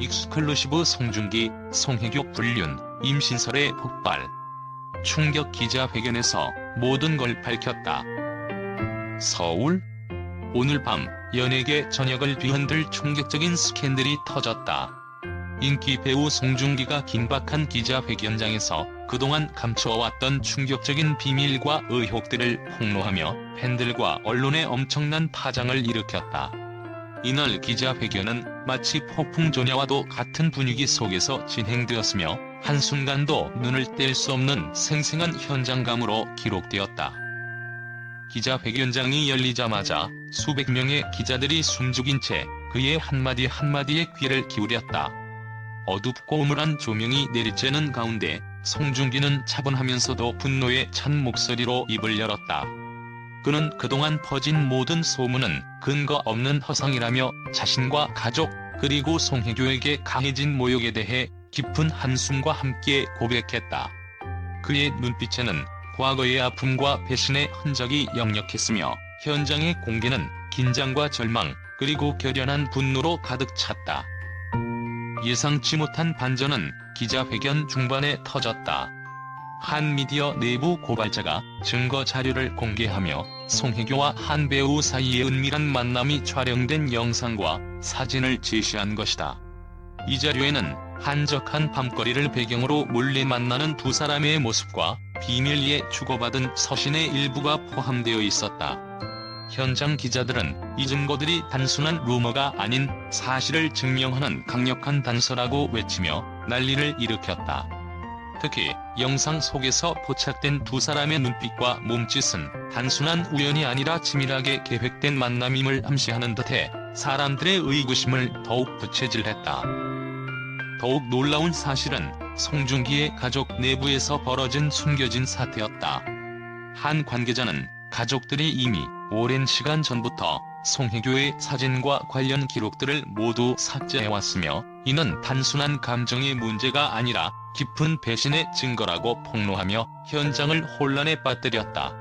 익스클루시브 송중기, 송혜교 불륜, 임신설의 폭발. 충격 기자회견에서 모든 걸 밝혔다. 서울? 오늘 밤 연예계 전역을 뒤흔들 충격적인 스캔들이 터졌다. 인기 배우 송중기가 긴박한 기자회견장에서 그동안 감춰왔던 충격적인 비밀과 의혹들을 폭로하며 팬들과 언론에 엄청난 파장을 일으켰다. 이날 기자회견은 마치 폭풍조냐와도 같은 분위기 속에서 진행되었으며 한순간도 눈을 뗄 수 없는 생생한 현장감으로 기록되었다. 기자회견장이 열리자마자 수백 명의 기자들이 숨죽인 채 그의 한마디 한마디에 귀를 기울였다. 어둡고 음울한 조명이 내리쬐는 가운데 송중기는 차분하면서도 분노에 찬 목소리로 입을 열었다. 그는 그동안 퍼진 모든 소문은 근거 없는 허상이라며 자신과 가족 그리고 송혜교에게 강해진 모욕에 대해 깊은 한숨과 함께 고백했다. 그의 눈빛에는 과거의 아픔과 배신의 흔적이 역력했으며 현장의 공기는 긴장과 절망 그리고 결연한 분노로 가득 찼다. 예상치 못한 반전은 기자회견 중반에 터졌다. 한 미디어 내부 고발자가 증거 자료를 공개하며 송혜교와 한 배우 사이의 은밀한 만남이 촬영된 영상과 사진을 제시한 것이다. 이 자료에는 한적한 밤거리를 배경으로 몰래 만나는 두 사람의 모습과 비밀리에 주고받은 서신의 일부가 포함되어 있었다. 현장 기자들은 이 증거들이 단순한 루머가 아닌 사실을 증명하는 강력한 단서라고 외치며 난리를 일으켰다. 특히 영상 속에서 포착된 두 사람의 눈빛과 몸짓은 단순한 우연이 아니라 치밀하게 계획된 만남임을 암시하는 듯해 사람들의 의구심을 더욱 부채질했다. 더욱 놀라운 사실은 송중기의 가족 내부에서 벌어진 숨겨진 사태였다. 한 관계자는 가족들이 이미 오랜 시간 전부터 송혜교의 사진과 관련 기록들을 모두 삭제해왔으며 이는 단순한 감정의 문제가 아니라 깊은 배신의 증거라고 폭로하며 현장을 혼란에 빠뜨렸다.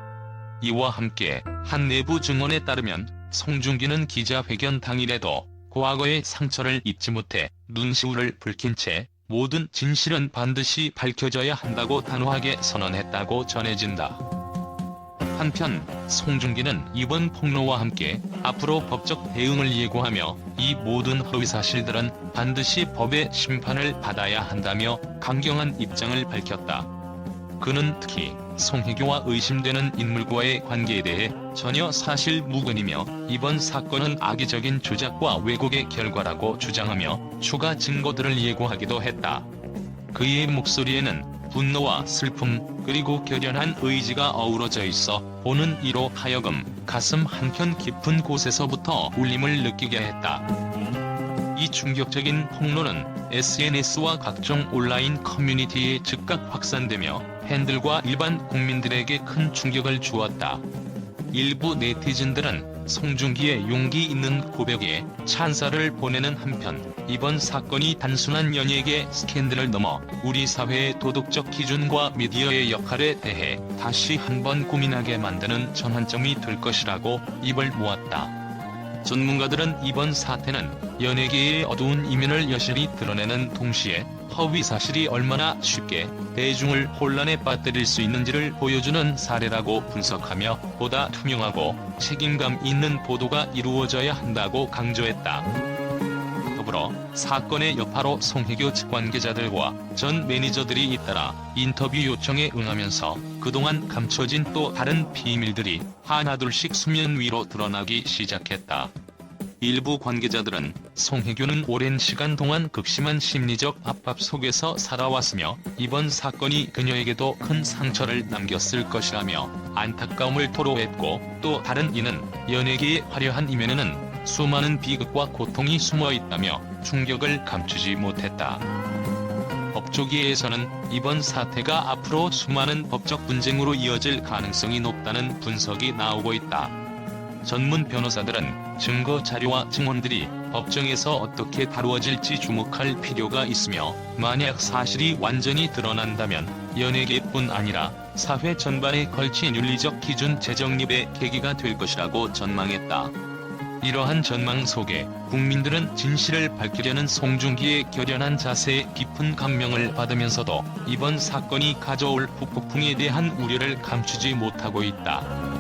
이와 함께 한 내부 증언에 따르면 송중기는 기자회견 당일에도 과거의 상처를 잊지 못해 눈시울을 붉힌 채 모든 진실은 반드시 밝혀져야 한다고 단호하게 선언했다고 전해진다. 한편 송중기는 이번 폭로와 함께 앞으로 법적 대응을 예고하며 이 모든 허위사실들은 반드시 법의 심판을 받아야 한다며 강경한 입장을 밝혔다. 그는 특히 송혜교와 의심되는 인물과의 관계에 대해 전혀 사실 무근이며 이번 사건은 악의적인 조작과 왜곡의 결과라고 주장하며 추가 증거들을 예고하기도 했다. 그의 목소리에는 분노와 슬픔 그리고 결연한 의지가 어우러져 있어 보는 이로 하여금 가슴 한켠 깊은 곳에서부터 울림을 느끼게 했다. 이 충격적인 폭로는 SNS와 각종 온라인 커뮤니티에 즉각 확산되며 팬들과 일반 국민들에게 큰 충격을 주었다. 일부 네티즌들은 송중기의 용기 있는 고백에 찬사를 보내는 한편 이번 사건이 단순한 연예계 스캔들을 넘어 우리 사회의 도덕적 기준과 미디어의 역할에 대해 다시 한번 고민하게 만드는 전환점이 될 것이라고 입을 모았다. 전문가들은 이번 사태는 연예계의 어두운 이면을 여실히 드러내는 동시에 허위 사실이 얼마나 쉽게 대중을 혼란에 빠뜨릴 수 있는지를 보여주는 사례라고 분석하며 보다 투명하고 책임감 있는 보도가 이루어져야 한다고 강조했다. 더불어 사건의 여파로 송혜교 측 관계자들과 전 매니저들이 잇따라 인터뷰 요청에 응하면서 그동안 감춰진 또 다른 비밀들이 하나둘씩 수면 위로 드러나기 시작했다. 일부 관계자들은 송혜교는 오랜 시간 동안 극심한 심리적 압박 속에서 살아왔으며 이번 사건이 그녀에게도 큰 상처를 남겼을 것이라며 안타까움을 토로했고 또 다른 이는 연예계의 화려한 이면에는 수많은 비극과 고통이 숨어 있다며 충격을 감추지 못했다. 법조계에서는 이번 사태가 앞으로 수많은 법적 분쟁으로 이어질 가능성이 높다는 분석이 나오고 있다. 전문 변호사들은 증거 자료와 증언들이 법정에서 어떻게 다루어질지 주목할 필요가 있으며 만약 사실이 완전히 드러난다면 연예계뿐 아니라 사회 전반에 걸친 윤리적 기준 재정립의 계기가 될 것이라고 전망했다. 이러한 전망 속에 국민들은 진실을 밝히려는 송중기의 결연한 자세에 깊은 감명을 받으면서도 이번 사건이 가져올 후폭풍에 대한 우려를 감추지 못하고 있다.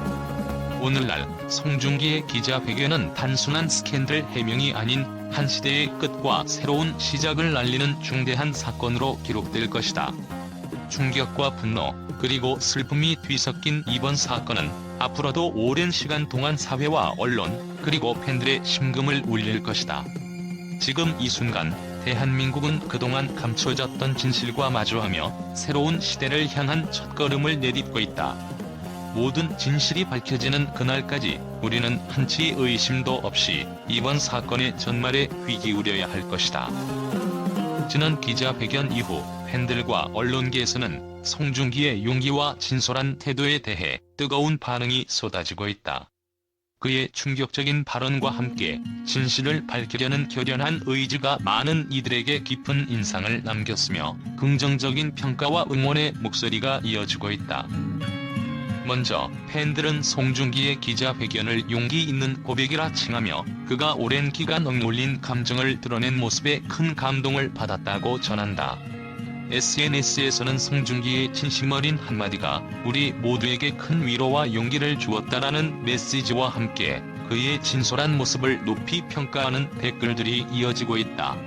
오늘날 송중기의 기자회견은 단순한 스캔들 해명이 아닌 한 시대의 끝과 새로운 시작을 알리는 중대한 사건으로 기록될 것이다. 충격과 분노, 그리고 슬픔이 뒤섞인 이번 사건은 앞으로도 오랜 시간 동안 사회와 언론, 그리고 팬들의 심금을 울릴 것이다. 지금 이 순간, 대한민국은 그동안 감춰졌던 진실과 마주하며 새로운 시대를 향한 첫걸음을 내딛고 있다. 모든 진실이 밝혀지는 그날까지 우리는 한치 의심도 없이 이번 사건의 전말에 귀 기울여야 할 것이다. 지난 기자회견 이후 팬들과 언론계에서는 송중기의 용기와 진솔한 태도에 대해 뜨거운 반응이 쏟아지고 있다. 그의 충격적인 발언과 함께 진실을 밝히려는 결연한 의지가 많은 이들에게 깊은 인상을 남겼으며 긍정적인 평가와 응원의 목소리가 이어지고 있다. 먼저 팬들은 송중기의 기자회견을 용기 있는 고백이라 칭하며 그가 오랜 기간 억눌린 감정을 드러낸 모습에 큰 감동을 받았다고 전한다. SNS에서는 송중기의 진심 어린 한마디가 우리 모두에게 큰 위로와 용기를 주었다라는 메시지와 함께 그의 진솔한 모습을 높이 평가하는 댓글들이 이어지고 있다.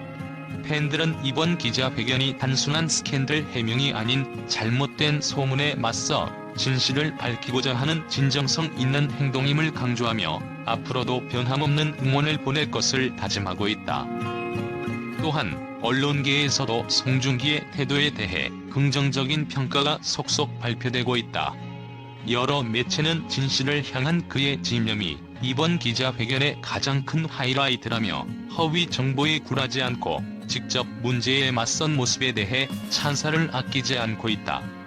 팬들은 이번 기자회견이 단순한 스캔들 해명이 아닌 잘못된 소문에 맞서 진실을 밝히고자 하는 진정성 있는 행동임을 강조하며 앞으로도 변함없는 응원을 보낼 것을 다짐하고 있다. 또한 언론계에서도 송중기의 태도에 대해 긍정적인 평가가 속속 발표되고 있다. 여러 매체는 진실을 향한 그의 집념이 이번 기자회견의 가장 큰 하이라이트라며 허위 정보에 굴하지 않고 직접 문제에 맞선 모습에 대해 찬사를 아끼지 않고 있다.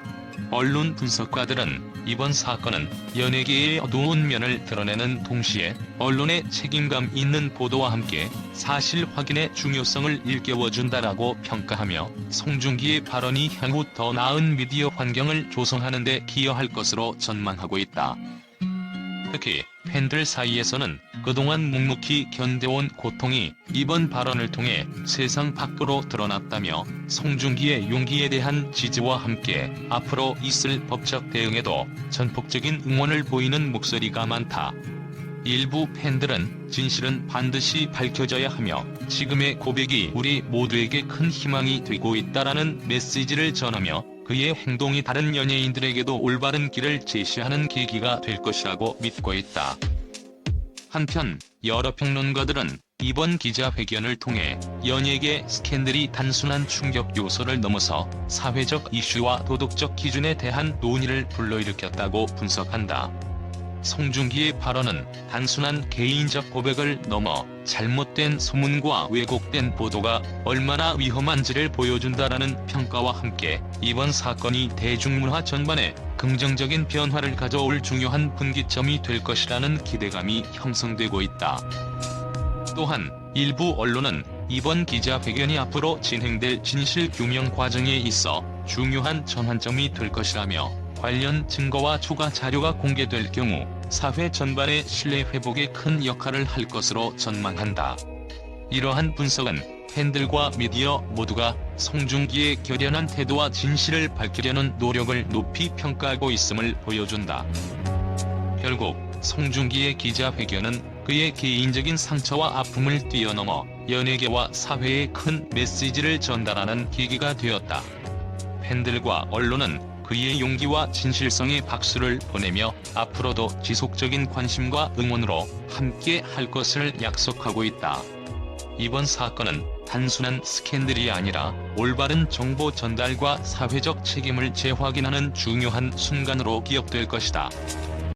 언론 분석가들은 이번 사건은 연예계의 어두운 면을 드러내는 동시에 언론의 책임감 있는 보도와 함께 사실 확인의 중요성을 일깨워준다라고 평가하며 송중기의 발언이 향후 더 나은 미디어 환경을 조성하는 데 기여할 것으로 전망하고 있다. 특히 팬들 사이에서는 그동안 묵묵히 견뎌온 고통이 이번 발언을 통해 세상 밖으로 드러났다며 송중기의 용기에 대한 지지와 함께 앞으로 있을 법적 대응에도 전폭적인 응원을 보이는 목소리가 많다. 일부 팬들은 진실은 반드시 밝혀져야 하며 지금의 고백이 우리 모두에게 큰 희망이 되고 있다라는 메시지를 전하며 그의 행동이 다른 연예인들에게도 올바른 길을 제시하는 계기가 될 것이라고 믿고 있다. 한편 여러 평론가들은 이번 기자회견을 통해 연예계 스캔들이 단순한 충격 요소를 넘어서 사회적 이슈와 도덕적 기준에 대한 논의를 불러일으켰다고 분석한다. 송중기의 발언은 단순한 개인적 고백을 넘어 잘못된 소문과 왜곡된 보도가 얼마나 위험한지를 보여준다라는 평가와 함께 이번 사건이 대중문화 전반에 긍정적인 변화를 가져올 중요한 분기점이 될 것이라는 기대감이 형성되고 있다. 또한 일부 언론은 이번 기자회견이 앞으로 진행될 진실 규명 과정에 있어 중요한 전환점이 될 것이라며 관련 증거와 추가 자료가 공개될 경우 사회 전반의 신뢰 회복에 큰 역할을 할 것으로 전망한다. 이러한 분석은 팬들과 미디어 모두가 송중기의 결연한 태도와 진실을 밝히려는 노력을 높이 평가하고 있음을 보여준다. 결국 송중기의 기자회견은 그의 개인적인 상처와 아픔을 뛰어넘어 연예계와 사회에 큰 메시지를 전달하는 계기가 되었다. 팬들과 언론은 그의 용기와 진실성에 박수를 보내며 앞으로도 지속적인 관심과 응원으로 함께 할 것을 약속하고 있다. 이번 사건은 단순한 스캔들이 아니라 올바른 정보 전달과 사회적 책임을 재확인하는 중요한 순간으로 기억될 것이다.